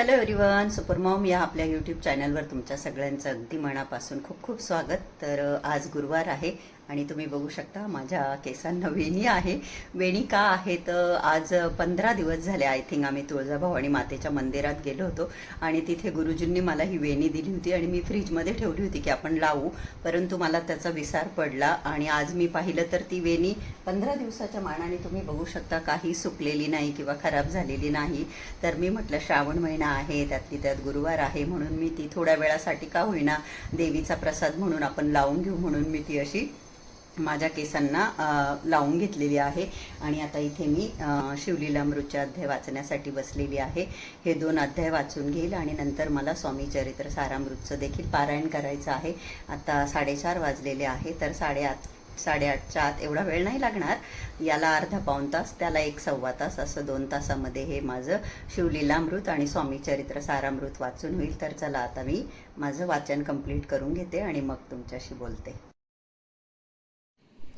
Hello everyone supermom या आपल्या YouTube चॅनलवर तुमच्या सगळ्यांचं अगदी मनापासून खूप खूप स्वागत. तर आज गुरुवार आहे. आणि तुम्ही बघू शकता माझ्या केसांना वेणी आहे. वेणी का आहे? तर आज पंधरा दिवस झाले आय थिंक आम्ही तुळजाभवानी मातेच्या मंदिरात गेलो होतो. आणि तिथे गुरुजींनी मला ही वेणी दिली होती आणि मी फ्रीजमध्ये ठेवली होती की आपण लावू. परंतु मला त्याचा विसार पडला आणि आज मी पाहिलं तर ती वेणी पंधरा दिवसाच्या मानाने तुम्ही बघू शकता काही सुकलेली नाही किंवा खराब झालेली नाही. तर मी म्हटलं श्रावण महिना आहे त्यातली त्यात गुरुवार आहे म्हणून मी ती थोड्या वेळासाठी का होईना देवीचा प्रसाद म्हणून आपण लावून घेऊ म्हणून मी ती अशी माझ्या केसांना लावून घेतलेली आहे. आणि आता इथे मी शिवलीला शिवलीलामृतचे अध्याय वाचण्यासाठी बसलेली आहे. हे दोन अध्याय वाचून घेईल आणि नंतर मला स्वामी चरित्र सारामृतचं देखील पारायण करायचं आहे. आता साडेचार वाजलेले आहे तर साडेआठ साडेआठच्या आत एवढा वेळ नाही लागणार. याला अर्धा पाऊण तास त्याला एक सव्वा तास असं दोन तासामध्ये हे माझं शिवलीलामृत आणि स्वामी चरित्र सारामृत वाचून होईल. तर चला आता मी माझं वाचन कंप्लीट करून घेते आणि मग तुमच्याशी बोलते.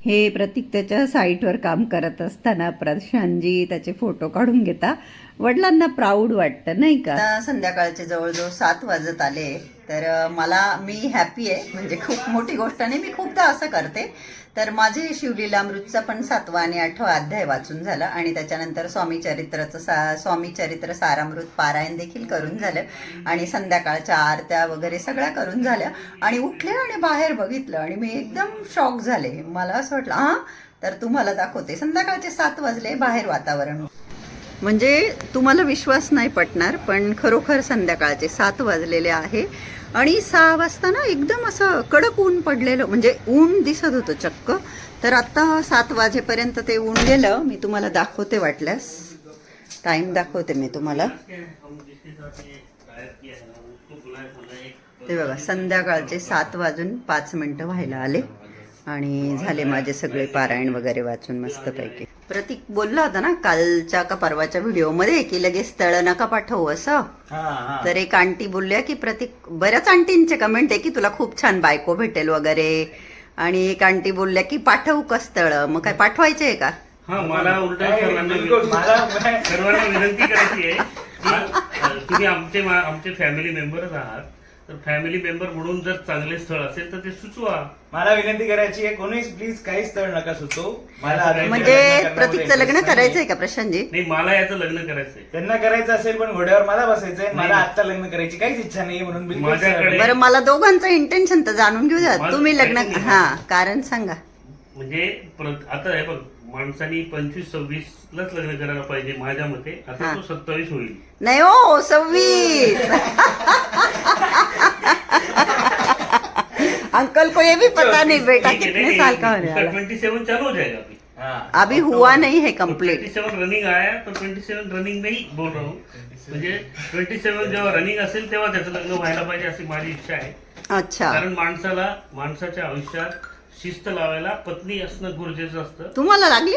हे प्रतीक त्याच्या साईटवर काम करत असताना प्रशांतजी त्याचे फोटो काढून घेता. वडिलांना प्राऊड वाटतं नाही का? संध्याकाळचे जवळजवळ सात वाजत आले. तर मला मी हॅपी आहे. म्हणजे खूप मोठी गोष्ट नाही मी खूपदा असं करते. तर माझे शिवलीलामृतचा पण सातवा आणि आठवा अध्याय वाचून झाला आणि त्याच्यानंतर स्वामी चरित्राचं सा स्वामी चरित्र सारामृत पारायण देखील करून झालं आणि संध्याकाळच्या आरत्या वगैरे सगळ्या करून झाल्या आणि उठले आणि बाहेर बघितलं आणि मी एकदम शॉक झाले. मला असं वाटलं हां तर तुम्हाला दाखवते. संध्याकाळचे सात वाजले बाहेर वातावरण. म्हणजे तुम्हाला विश्वास नाही पटणार पण खरोखर संध्याकाळचे सात वाजलेले आहे. आणि सहा वाजता ना एकदम असं कडक ऊन पडलेलं म्हणजे ऊन दिसत होतं चक्क. तर आत्ता सात वाजेपर्यंत ते ऊन गेलं. मी तुम्हाला दाखवते वाटल्यास. टाईम दाखवते मी तुम्हाला. ते बघा संध्याकाळचे सात वाजून पाच मिनटं व्हायला आले. आणि झाले माझे सगळे पारायण वगैरे वाचून मस्तपैकी. प्रतीक बोलला होता ना कालच्या का परवाच्या व्हिडिओमध्ये की लगेच स्थळ नका पाठवू असं. हा हा. तर एक आंटी बोलल्या की प्रतीक बऱ्याच आंटींचे कमेंट आहे की तुला खूप छान बायको भेटेल वगैरे. आणि एक आंटी बोलल्या की पाठवू का स्थळ मग काय पाठवायचे आहे का? हा मला उलट सर्वांना बिलकुल. मला सर्वांना विनंती करायची आहे. की अ, तुम्ही आमचे आमचे फॅमिली मेंबरच आहात. तर फॅमिली मेंबर म्हणून जर चांगले स्थळ असेल तर ते सुचवा. मला विनंती करायची आहे कोणी प्लीज काही स्थळ नका सुचवू. मला म्हणजे लग्न करण्यामध्ये प्रतीकचं लग्न interest करायचंय नाहीये. का प्रशांतजी? नाही मला याचं लग्न करायचंय. त्यांना करायचं असेल पण घोड्यावर मला बसायचंय मला नाही. आता लग्न करायची काहीच इच्छा नाही म्हणून बिलकुल माझ्याकडे- स्थळ- बरं मला दोघांचं इंटेन्शन तर जाणून घेऊ द्या मला तुम्ही लग्न आहे. हा कारण सांगा. म्हणजे आता हे बघ माणसानी पंचवीस सव्वीस लाच लग्न करायला पाहिजे माझ्या मते. हा. आता तो सत्तावीस होईल. नाही हो सव्वीस. अंकल को ये भी पता नहीं बेटा कितने साल का होने वाला। ट्वेंटी सेवन चालू हो जाएगा अभी। हा. अभी हुआ नहीं है कंप्लीट ट्वेंटी सेवन रनिंग आया तो ट्वेंटी सेवन रनिंग नाही बोल रहा हूँ। म्हणजे ट्वेंटी सेवन जेव्हा रनिंग असेल तेव्हा त्याचं लग्न व्हायला पाहिजे अशी माझी इच्छा आहे। अच्छा। कारण माणसाला माणसाच्या आयुष्यात शिस्त लावायला पत्नी असणं गरजेचं असतं। तुम्हाला लागली?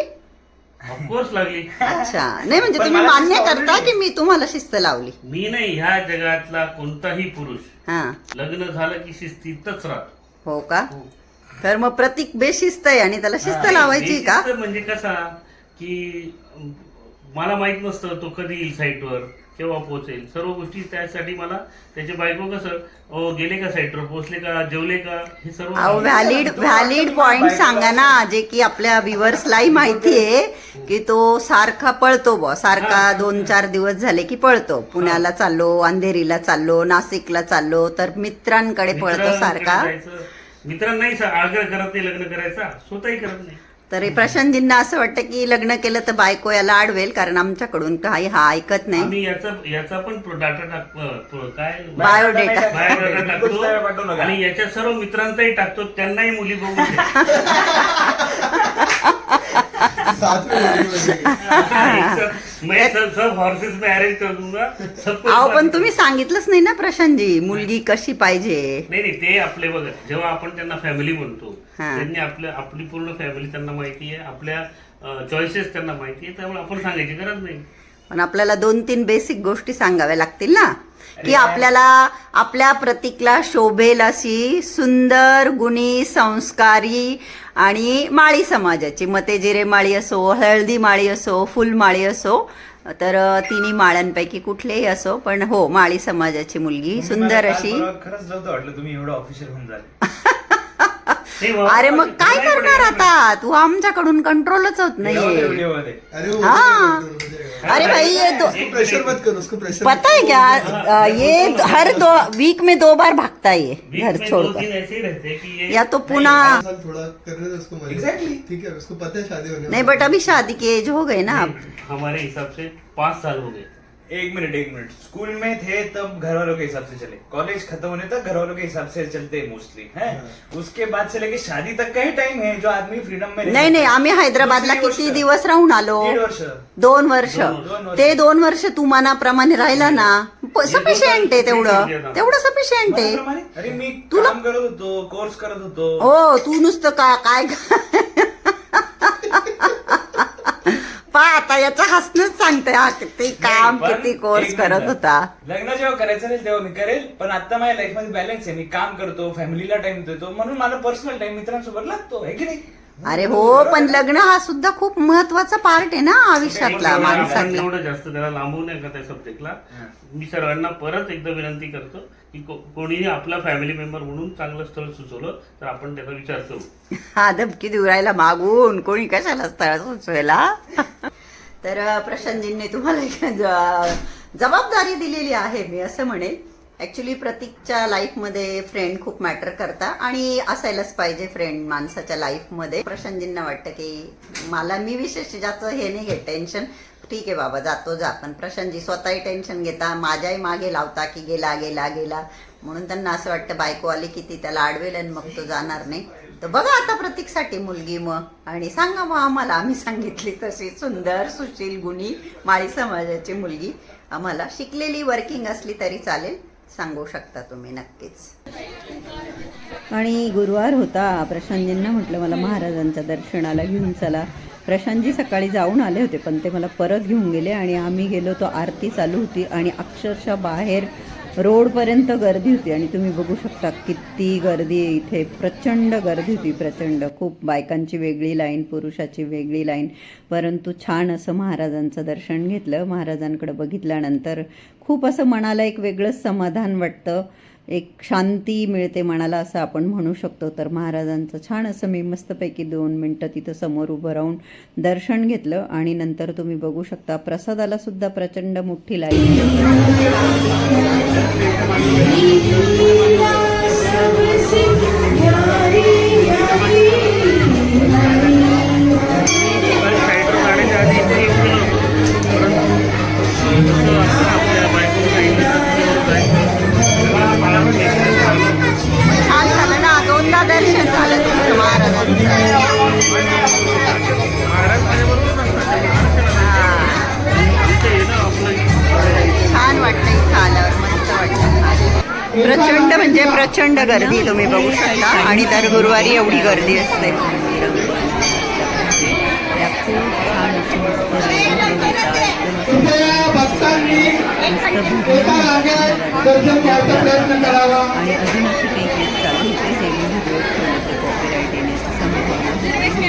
ऑफकोर्स लागली। अच्छा. नाही म्हणजे पण तुम्ही मला मान्य शिस्त करता आवडली. की मी तुम्हाला शिस्त लावली? मी नाही ह्या जगातला कोणताही पुरुष हा. लग्न झालं की शिस्तीतच राहतो. हो का? तर मग प्रतीक बेशिस्त आहे आणि त्याला शिस्त लावायची का? म्हणजे कसा की अं, मला माहीत नसतं तो कधी येईल साईटवर केव्हा पोहोचेल. सर्व गोष्टी त्यासाठी मला त्याचे बायको कसं ओ गेले का साईटवर पोहोचले का जेवले का हे सर्व अहो व्हॅलिड व्हॅलिड पॉइंट सांगा ना जे की आपल्या व्ह्युअर्सलाही माहिती आहे की तो सारखा पळतो बॉ सारखा दोन चार दिवस झाले की पळतो. पुण्याला चाललो अंधेरीला चाललो नाशिकला चाललो तर मित्रांकडे पळतो मित्रांकडे सारखा. जायचं. मित्रांनाही आग्रह करत नाही लग्न करायचा स्वतःही करत नाही तर प्रशांतजींना असं वाटतं की लग्न केलं तर बायको याला अडवेल कारण आमच्याकडून काही हा ऐकत नाही आम्ही याचा याचा पण डाटा टाक काय बायोडेटा. टाकतो नका. आणि याच्या सर्व मित्रांचाही टाकतो त्यांनाही मुली बघून दे. एक सब- मैं सब सब हॉर्सेस में अरेंज कर दूंगा सबको अहो पण तुम्ही सांगितलंच नाही ना प्रशांतजी मुलगी कशी पाहिजे? नाही नाही ते आपले बघा जेव्हा आपण त्यांना फॅमिली म्हणतो हा. त्यांनी आपल्या आपली पूर्ण फॅमिली त्यांना माहिती आहे आपल्या चॉईसेस त्यांना माहिती आहे त्यामुळे आपण सांगायची गरज नाही. पण आपल्याला दोन तीन बेसिक गोष्टी सांगाव्या लागतील ना? की आपल्याला आपल्या प्रतीकला शोभेल अशी सुंदर गुणी संस्कारी आणि माळी समाजाची. मग ते जिरे माळी असो हळदी माळी असो फुलमाळी असो तर तिन्ही माळ्यांपैकी कुठलेही असो पण हो माळी समाजाची मुलगी सुंदर अशी खरंच तुम्ही एवढं ऑफिशियल होऊन अरे मग काय करणार आता? तू आमच्याकडून कंट्रोलच होत नाहीये व्हिडिओमध्ये अरे वो हाँ। अरे भाई ये दो प्रेशर मत करो उसको प्रेशर पता है क्या? ये हर दो वीक में दो बार भागता है ये घर छोड़कर। ऐसे ही रहते हैं कि ये तो पुनः थोड़ा करने दो उसको मजे। Exactly. ठीक है उसको पता है शादी होने नहीं बट अभी शादी के एज हो गए ना अब। हमारे हिसाब से पाँच साल हो गए। एक मिनट एक मिनट. स्कूल में थे तब घर वालों के हिसाब से चले। कॉलेज खत्म होने तक घर वालों के हिसाब से चलते हैं? मोस्टली है। उसके बाद से लेके शादी तक का ही टाइम है जो आदमी फ्रीडम में नाही नाही. आम्ही हैदराबादला किती दिवस राहून आलो? दीड वर्ष. दोन वर्ष. दोन वर्ष. ते दोन वर्ष तू मनाप्रमाणे राहिला ना? सफिशियंट आहे तेवढं. तेवढं सफिशियंट आहे? अरे मी तुला- काम करत होतो कोर्स करत होतो. हो तू नुसतं का काय आता याचं हसणंच सांगते हा किती काम नाही, पण किती कोर्स एक करत मिनिट. होता. लग्न जेव्हा करायचं नाही तेव्हा मी करेल पण आता माझ्या लाईफमध्ये बॅलन्स आहे. मी काम करतो फॅमिलीला टाइम देतो म्हणून मला पर्सनल टाइम मित्रांसोबत लागतो आहे की नाही? अरे हो पण लग्न हा सुद्धा खूप महत्त्वाचा पार्ट आहे ना आयुष्यातला आपण माणसांना एवढं जास्त त्याला लांबवू नये का त्या सब्जेक्टला मी सर्वांना परत एकदा विनंती करतो की को- कोणीही आपला फॅमिली मेंबर म्हणून चांगलं स्थळ सुचवलं तर आपण त्याचा विचार करू. हा धमकी देऊ राहिला मागून. कोणी कशाला स्थळ सुचवेला तर प्रशांतजींनी तुम्हाला एक जबाबदारी दिलेली आहे मी असं म्हणेल. ऍक्च्युली प्रतीकच्या लाईफमध्ये फ्रेंड खूप मॅटर करता आणि असायलाच पाहिजे फ्रेंड माणसाच्या लाईफमध्ये प्रशांतजींना वाटतं की मला मी विशेष जास्त हे नाही घेत टेन्शन ठीक आहे बाबा जातो जा. पण प्रशांतजी स्वतःही टेन्शन घेता माझ्याही मागे लावता की गेला गेला गेला. म्हणून त्यांना असं वाटतं बायको आली की ती त्याला आडवेल आणि मग तो जाणार नाही. तर बघा आता प्रतीकसाठी मुलगी मग आणि सांगा मग आम्हाला आम्ही सांगितली तशी सुंदर सुशील गुणी माळी समाजाची मुलगी. आम्हाला शिकलेली वर्किंग असली तरी चालेल. सांगू शकता तुम्ही नक्कीच. आणि गुरुवार होता. प्रशांतजींना म्हटलं मला महाराजांच्या दर्शनाला घेऊन चला. प्रशांतजी सकाळी जाऊन आले होते पण ते मला परत घेऊन गेले आणि आम्ही गेलो. तो आरती चालू होती आणि अक्षरशः बाहेर रोडपर्यंत गर्दी होती आणि तुम्ही बघू शकता किती गर्दी इथे. प्रचंड गर्दी होती प्रचंड. खूप बायकांची वेगळी लाईन पुरुषाची वेगळी लाईन. परंतु छान असं महाराजांचं दर्शन घेतलं. महाराजांकडे बघितल्यानंतर खूप असं मनाला एक वेगळंच समाधान वाटतं. एक शांती मिळते मनाला असं आपण म्हणू शकतो. तर महाराजांचं छान असं मी मस्तपैकी दोन मिनटं तिथं समोर उभं राहून दर्शन घेतलं आणि नंतर तुम्ही बघू शकता प्रसादाला सुद्धा प्रचंड मोठी लाईन प्रचंड गर्दी तुम्ही बघू शकता. आणि दर गुरुवारी एवढी गर्दी असते. खूप छान अशी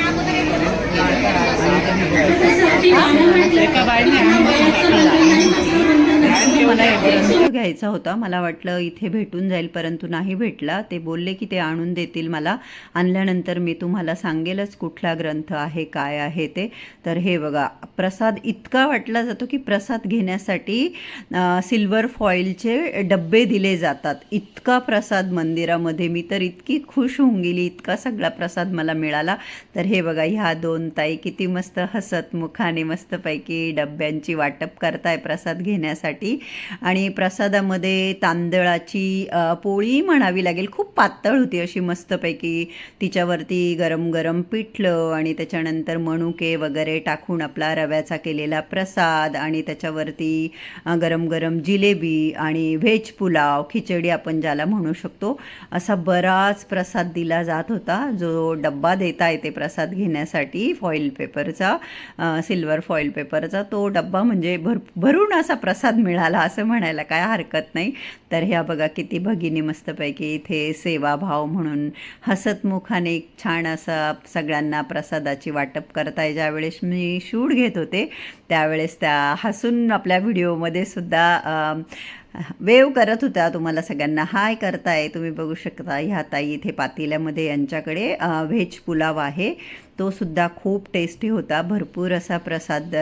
आणि मला एक ग्रंथ घ्यायचा होता. मला वाटलं इथे भेटून जाईल परंतु नाही भेटला. ते बोलले की ते आणून देतील मला. आणल्यानंतर मी तुम्हाला सांगेलच कुठला ग्रंथ आहे काय आहे ते. तर हे बघा प्रसाद इतका वाटला जातो की प्रसाद घेण्यासाठी सिल्वर फॉईलचे डब्बे दिले जातात. इतका प्रसाद मंदिरामध्ये. मी तर इतकी खुश होऊन गेली. इतका सगळा प्रसाद मला मिळाला. तर हे बघा ह्या दोन ताई किती मस्त हसत मुखाने मस्तपैकी डब्यांची वाटप करताय प्रसाद घेण्यासाठी. आणि प्रसादामध्ये तांदळाची पोळी म्हणावी लागेल. खूप पातळ होती अशी मस्तपैकी. तिच्यावरती गरम गरम पिठलं आणि त्याच्यानंतर मणुके वगैरे टाकून आपला रव्याचा केलेला प्रसाद आणि त्याच्यावरती गरम गरम जिलेबी आणि व्हेज पुलाव खिचडी आपण ज्याला म्हणू शकतो असा बराच प्रसाद दिला जात होता. जो डब्बा देता येते प्रसाद घेण्यासाठी फॉईल पेपरचा सिल्वर फॉईल पेपरचा तो डब्बा म्हणजे भर भरून असा प्रसाद मिळाला असं म्हणायला काय हरकत नाही. तर ह्या बघा किती भगिनी मस्तपैकी इथे सेवाभाव म्हणून हसतमुखाने एक छान असा सगळ्यांना प्रसादाची वाटप करताय. ज्यावेळेस मी शूट घेत होते त्यावेळेस त्या हसून आपल्या व्हिडिओमध्ये सुद्धा वेव करत होत्या तुम्हाला सगळ्यांना. हाय करताय तुम्ही बघू शकता ह्या ताई इथे पातेल्यामध्ये यांच्याकडे व्हेज पुलाव आहे. तोसुद्धा खूप टेस्टी होता. भरपूर असा प्रसाद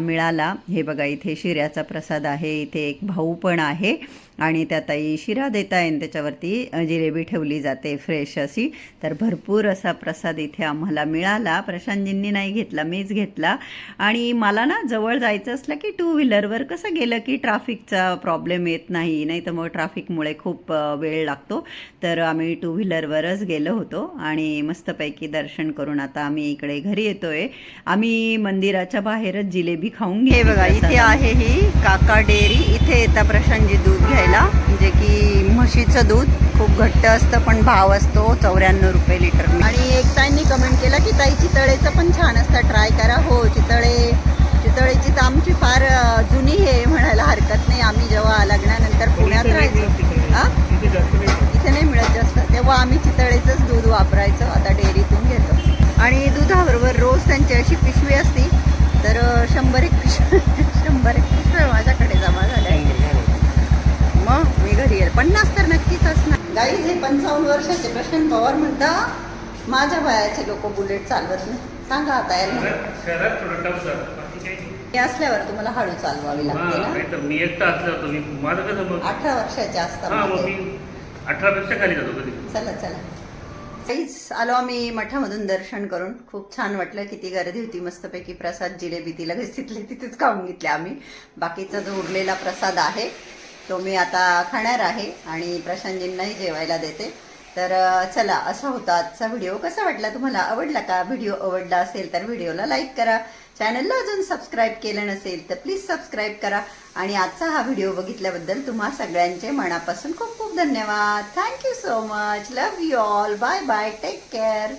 मिळाला. हे बघा इथे शिऱ्याचा प्रसाद आहे. इथे एक भाऊ पण आहे आणि त्यातही शिरा देता येईल त्याच्यावरती जिलेबी ठेवली जाते फ्रेश अशी. तर भरपूर असा प्रसाद इथे आम्हाला मिळाला. प्रशांतजींनी नाही घेतला मीच घेतला. आणि मला ना जवळ जायचं असलं की टू व्हीलरवर कसं गेलं की ट्रॅफिकचा प्रॉब्लेम येत नाही. नाही तर मग ट्रॅफिकमुळे खूप वेळ लागतो. तर आम्ही टू व्हीलरवरच गेलो होतो आणि मस्तपैकी दर्शन करून आता आम्ही इकडे घरी येतोय. आम्ही मंदिराच्या बाहेरच जिलेबी खाऊन घे बघा इथे आहे ही काका डेअरी. इथे येतात प्रशांतजी दूध घ्यायला. जे की म्हशीचं दूध. खूप घट्ट असतं पण भाव असतो. चौऱ्याण्णव रुपये लिटर आणि एक ताईंनी कमेंट केला की ताई चितळेचं पण छान असतं. ट्राय करा. हो चितळे. चितळेची तर आमची फार जुनी हे म्हणायला हरकत नाही. आम्ही जेव्हा लग्नानंतर पुण्यात राहायचो. हा? इथे जास्त नाही मिळत जास्त. तेव्हा आम्ही चितळेचंच दूध वापरायचो. आता डेअरीतून आणि दुधाबरोबर रोज त्यांची अशी पिशवी असती तर शंभर एक पिशवी शंभर एक पिशवी माझ्याकडे जमा झाल्या. मग मी घरी येईल. पन्नास तर नक्कीच असणार. गाई हे पंचावन्न वर्षाचे प्रशांत पवार म्हणता माझ्या वयाचे लोक बुलेट चालवत नाही. सांगा आता. हे असल्यावर तुम्हाला हळू चालवावी लागते ना? नाही तर मी एकटा असला होतो मी माझं कसं मग? अठरा वर्षाचे असतात हा म्हणजे. मी अठरा पेक्षा खाली जातो कधी. चला चला. काहीच आलो आम्ही मठामधून दर्शन करून. खूप छान वाटलं किती गर्दी होती मस्तपैकी प्रसाद जिलेबी तिला तिथले तिथेच खाऊन घेतले आम्ही. बाकीचा जो उरलेला प्रसाद आहे तो मी आता खाणार आहे आणि प्रशांतजींनाही जेवायला देते. तर चला असा होता आजचा व्हिडिओ. कसा वाटला तुम्हाला? आवडला का? व्हिडिओ आवडला असेल तर व्हिडिओला लाईक करा. चॅनलला अजून सबस्क्राईब केलं नसेल तर प्लीज सबस्क्राईब करा. आणि आजचा हा व्हिडिओ बघितल्याबद्दल तुम्हा सगळ्यांचे मनापासून खूप खूप धन्यवाद. Thank you so much love you all bye bye take care